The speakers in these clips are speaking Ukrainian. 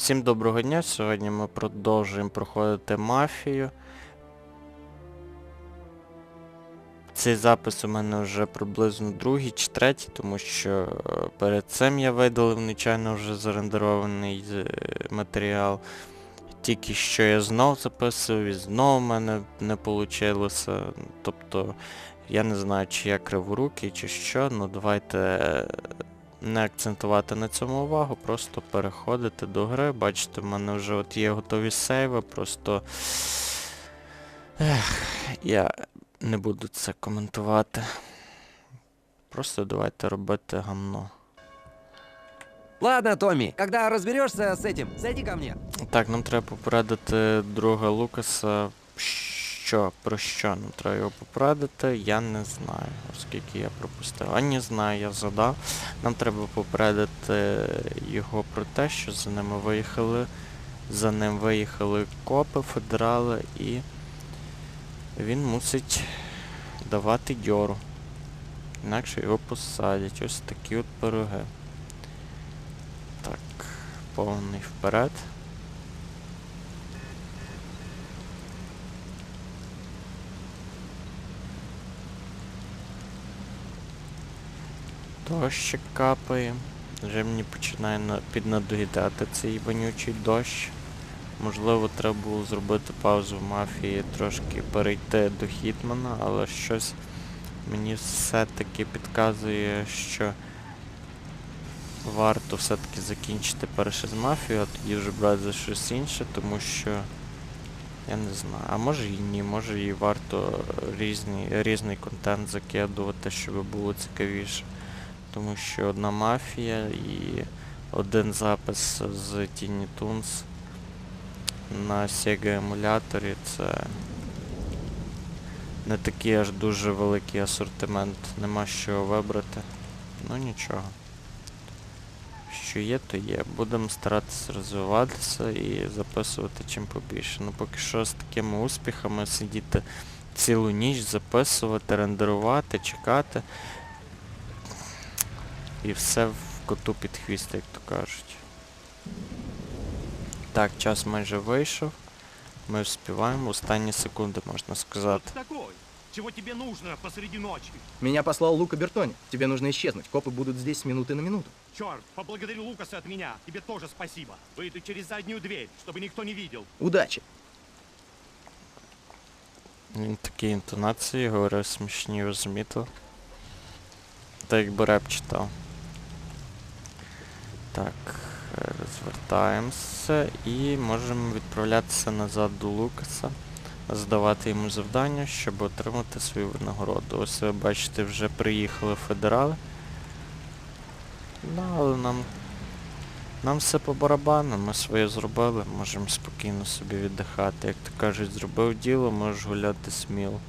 Всім доброго дня. Сьогодні ми продовжуємо проходити мафію. Цей запис у мене вже приблизно другий чи третій, тому що е, перед цим я видалив нечайно вже зарендерований е, матеріал. Тільки що я знов записував і знов в мене не вийшло. Тобто я не знаю, чи я криворукий, чи що, ну давайте е, не акцентувати на цьому увагу, просто переходити до гри. Бачите, в мене вже от є готові сейви, просто. Ех, я не буду це коментувати. Просто давайте робити гамно. Ладно, Томми, когда разберешься с этим, зайди ко мне. Так, нам треба попередити друга Лукаса. Що, про що нам треба його попередити, я не знаю, оскільки я пропустив. А не знаю, я задав. Нам треба попередити його про те, що за ними виїхали. За ним виїхали копи, федерали і він мусить давати дьору. Інакше його посадять. Ось такі от пироги. Так, повний вперед. Дощик капає. Вже мені починає на... піднадоїдати цей вонючий дощ. Можливо, треба було зробити паузу в мафії, трошки перейти до Хітмана, але щось мені все-таки підказує, що варто все-таки закінчити перше з мафією, а тоді вже брати за щось інше, тому що я не знаю. А може і ні, може і варто різні, різний контент закидувати, щоб було цікавіше. Тому що одна мафія і один запис з Tiny Toons на Sega емуляторі це не такий аж дуже великий асортимент, нема чого вибрати. Ну нічого. Що є, то є. Будемо старатися розвиватися і записувати чим побільше. Ну поки що з такими успіхами сидіти цілу ніч, записувати, рендерувати, чекати. І все в коту під хвіст, як то кажуть. Так, час майже вийшов. Ми вспіваємо останні секунди, можна Кто сказати. ты такой? Чего тебе нужно посреди ночи? Меня послал Лука Бертони. Тебе нужно исчезнуть. Копы будут здесь с минуты на минуту. Черт, поблагодари Лукаса от меня. Тебе тоже спасибо. Выйду через заднюю дверь, чтобы никто не видел. Удачи. Він такі інтонації говорив смішні, ви замітили? Так якби реп читав. Так, е, розвертаємося і можемо відправлятися назад до Лукаса, здавати йому завдання, щоб отримати свою винагороду. Ось ви бачите, вже приїхали федерали. Ну, але нам. Нам все по барабану, ми своє зробили, можемо спокійно собі віддихати. Як то кажуть, зробив діло, можеш гуляти сміло.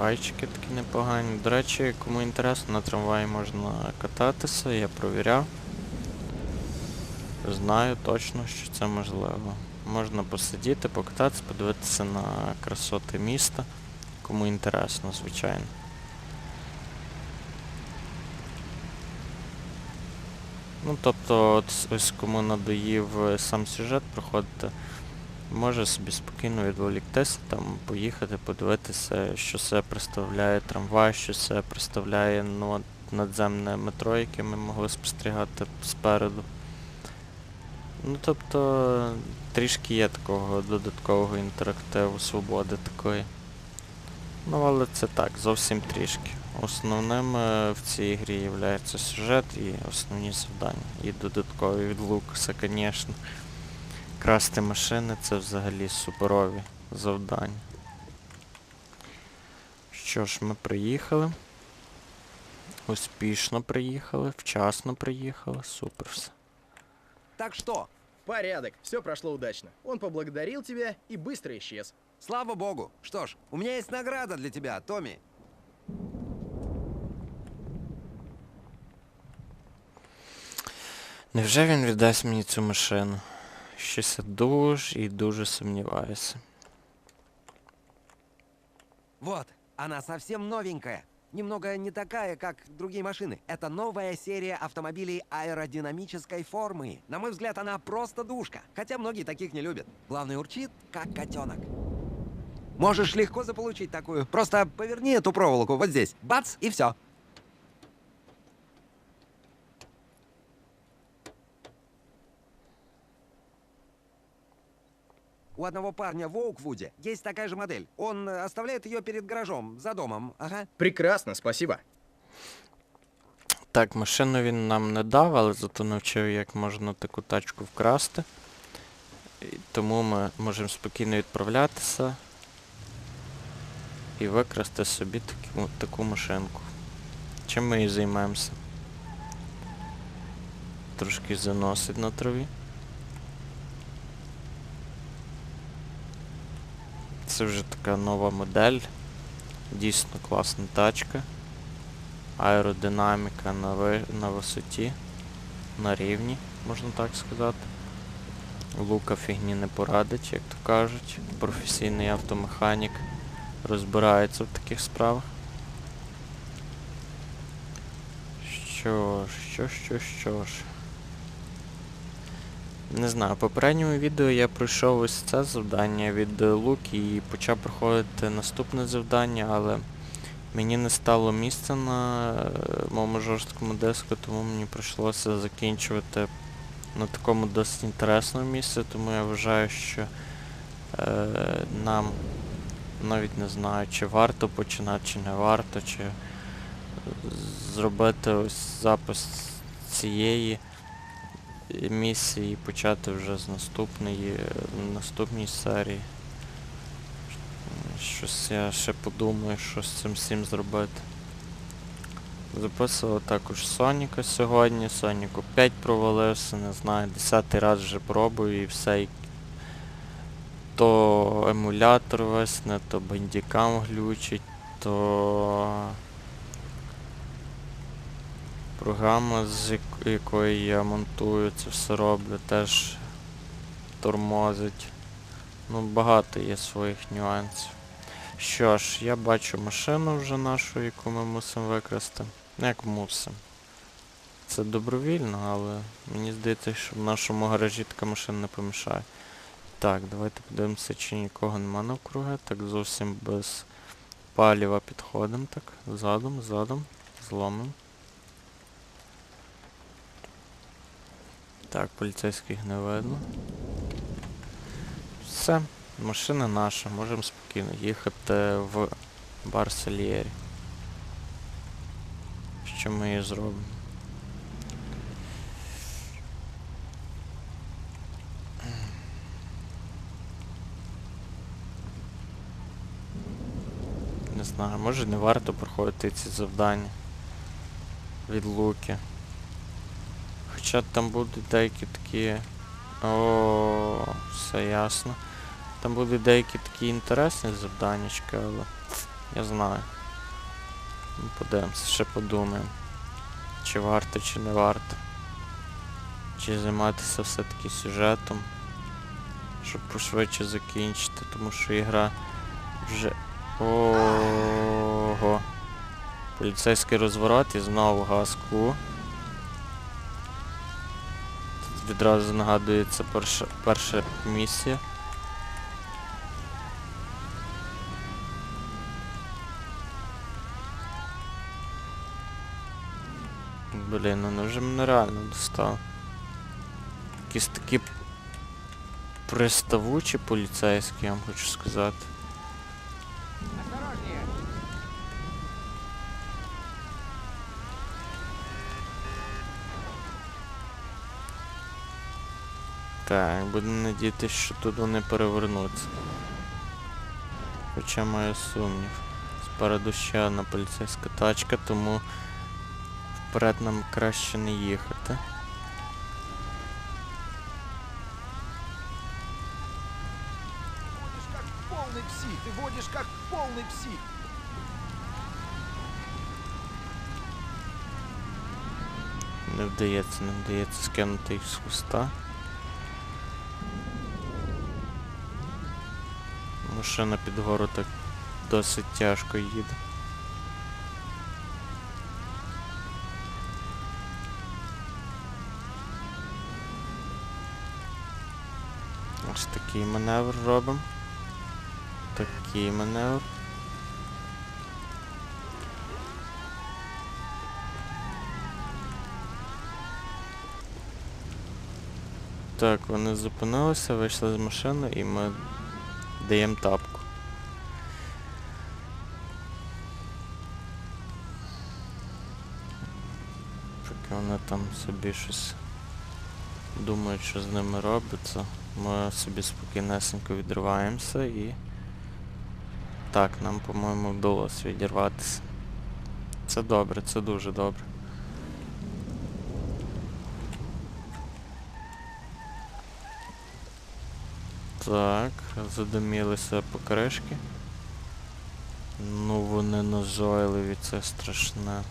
Трамвайчики такі непогані. До речі, кому інтересно, на трамваї можна кататися, я провіряв. Знаю точно, що це можливо. Можна посидіти, покататися, подивитися на красоти міста. Кому інтересно, звичайно. Ну, тобто, ось кому надоїв е, сам сюжет проходити, може собі спокійно відволіктися, там, поїхати, подивитися, що себе представляє трамвай, що себе представляє ну, надземне метро, яке ми могли спостерігати спереду. Ну, тобто, трішки є такого додаткового інтерактиву, свободи такої. Ну, але це так, зовсім трішки. Основним е, в цій грі є сюжет і основні завдання. І додаткові від Лукаса, звісно. Красти машини це взагалі суперові завдання. Що ж, ми приїхали. Успішно приїхали, вчасно приїхали, супер все. Так что, Порядок. Все прошло удачно. Он поблагодарил тебя и быстро исчез. слава богу. Что ж, у меня есть награда для тебя, Томми. Невже він віддасть мені цю машину? Щось я дуже і дуже сумніваюся. Вот, она совсем новенькая. немного не такая, как другие машины. Это новая серия автомобилей аэродинамической формы. На мой взгляд, она просто душка. Хотя многие таких не любят. Главное, урчит, как котенок. Можешь легко заполучить такую. Просто поверни эту проволоку вот здесь. Бац, и все. У одного парня в Оуквуде есть такая же модель. Он э, оставляет ее перед гаражом, за домом. Ага. Прекрасно, спасибо. Так, машину він нам не дав, але зато навчив, як можна таку тачку вкрасти. І тому ми можемо спокійно відправлятися і викрасти собі таку, таку машинку. Чим ми і займемося? Трошки заносить на траві. Це вже така нова модель. Дійсно класна тачка аеродинаміка на, ви... на висоті, на рівні, можна так сказати. Лука фігні не порадить, як то кажуть. Професійний автомеханік розбирається в таких справах. Що ж, що, що, що ж. Не знаю, в попередньому відео я пройшов ось це завдання від е, Луки і почав проходити наступне завдання, але Мені не стало місця на е, моєму жорсткому диску, тому мені прийшлося закінчувати на такому досить інтересному місці, тому я вважаю, що е, нам навіть не знаю, чи варто починати, чи не варто, чи зробити ось запис цієї місії почати вже з наступної, наступній серії. Щось я ще подумаю, що з цим всім зробити. Записував також Соніка сьогодні. Сонік опять провалився, не знаю, десятий раз вже пробую і все. То емулятор весне, то бандікам глючить, то програма, з як- якої я монтую, це все роблю, теж тормозить. Ну, багато є своїх нюансів. Що ж, я бачу машину вже нашу, яку ми мусимо викрасти. Ну, Як мусимо. Це добровільно, але мені здається, що в нашому гаражі така машина не помішає. Так, давайте подивимося, чи нікого нема навкруги. Так зовсім без паліва підходимо. Так, задом, задом, зломим. Так, поліцейських не видно. Все, машина наша, можемо спокійно їхати в бар Сальєрі. Що ми і зробимо? Не знаю, може не варто проходити ці завдання від луки. Хоча там будуть деякі такі. О, все ясно. Там будуть деякі такі інтересні завданнячки, але я знаю. Подивимося, ще подумаємо. Чи варто, чи не варто. Чи займатися все-таки сюжетом. Щоб пошвидше закінчити, тому що ігра вже. Ого. Поліцейський розворот і знову газку. Тут відразу нагадується перша, перша місія. Блін, ну вже мене реально достав. Якісь такі приставучі поліцейські, я вам хочу сказати. Так, будемо надіятися, що тут вони перевернуться. Хоча маю сумнів. Спереду ще одна поліцейська тачка, тому вперед нам краще не їхати. водишь как полный псих, ты водишь как полный псих. Не вдається, не вдається скинути їх з хвоста. машина під гору так досить тяжко їде. Ось такий маневр робимо. Такий маневр. Так, вони зупинилися, вийшли з машини і ми даємо тапку. Поки вони там собі щось думають, що з ними робиться, ми собі спокійнесенько відриваємося і... Так, нам, по-моєму, вдалося відірватися. Це добре, це дуже добре. Так, задимілися покришки. Ну вони назойливі, це страшне.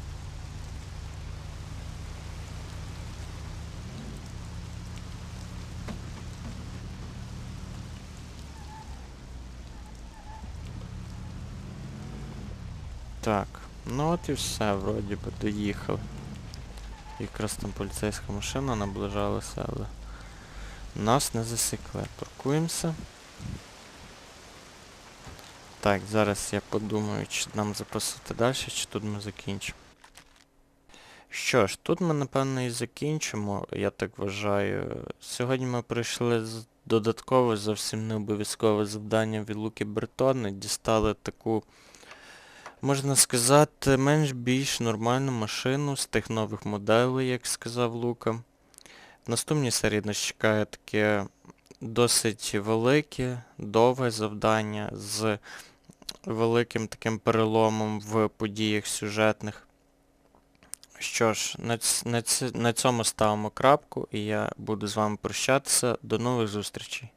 Так, ну от і все, вроді би, доїхали. Якраз там поліцейська машина наближалася, але нас не засікли. Паркуємося. Так, зараз я подумаю, чи нам записувати далі, чи тут ми закінчимо. Що ж, тут ми напевно і закінчимо, я так вважаю. Сьогодні ми пройшли додаткове, зовсім не обов'язкове завдання від Луки Бретони, дістали таку, можна сказати, менш-більш нормальну машину з тих нових моделей, як сказав Лука. В наступній серії нас чекає таке досить велике, довге завдання з великим таким переломом в подіях сюжетних. Що ж, на, на, на цьому ставимо крапку, і я буду з вами прощатися. До нових зустрічей.